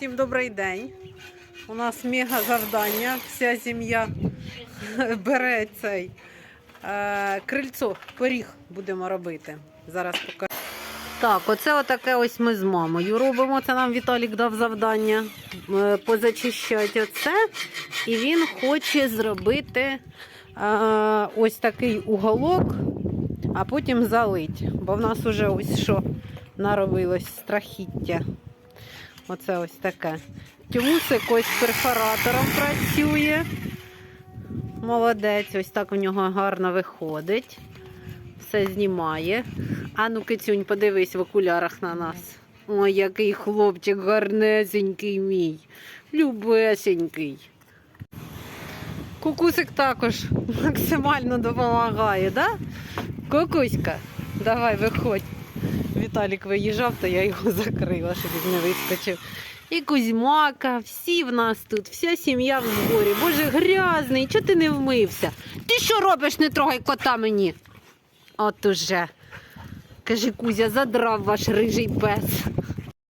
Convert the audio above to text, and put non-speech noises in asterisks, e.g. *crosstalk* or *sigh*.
Всім добрий день. У нас мега завдання. Вся сім'я *laughs* бере цей е, крильцо, пиріг будемо робити. Зараз покажу. Так, оце отаке ось ми з мамою робимо. Це нам Віталік дав завдання е, позачищати оце. І він хоче зробити е, ось такий уголок, а потім залить. Бо в нас уже ось що наробилось страхіття. Оце ось таке. Тюмусик ось перфоратором працює. Молодець, ось так у нього гарно виходить. Все знімає. А ну, кицюнь, подивись в окулярах на нас. Ой, який хлопчик гарнесенький мій. Любесенький. Кукусик також *laughs* максимально допомагає, да? Кукуська, давай виходь. Віталік виїжджав, то я його *laughs* закрила, щоб він не вискочив. І Кузьмака, всі в нас тут, вся сім'я в зборі. Боже, грязний, чого ти не вмився? Ти що робиш, не трогай кота мені? От уже. Каже, Кузя, задрав ваш рижий пес.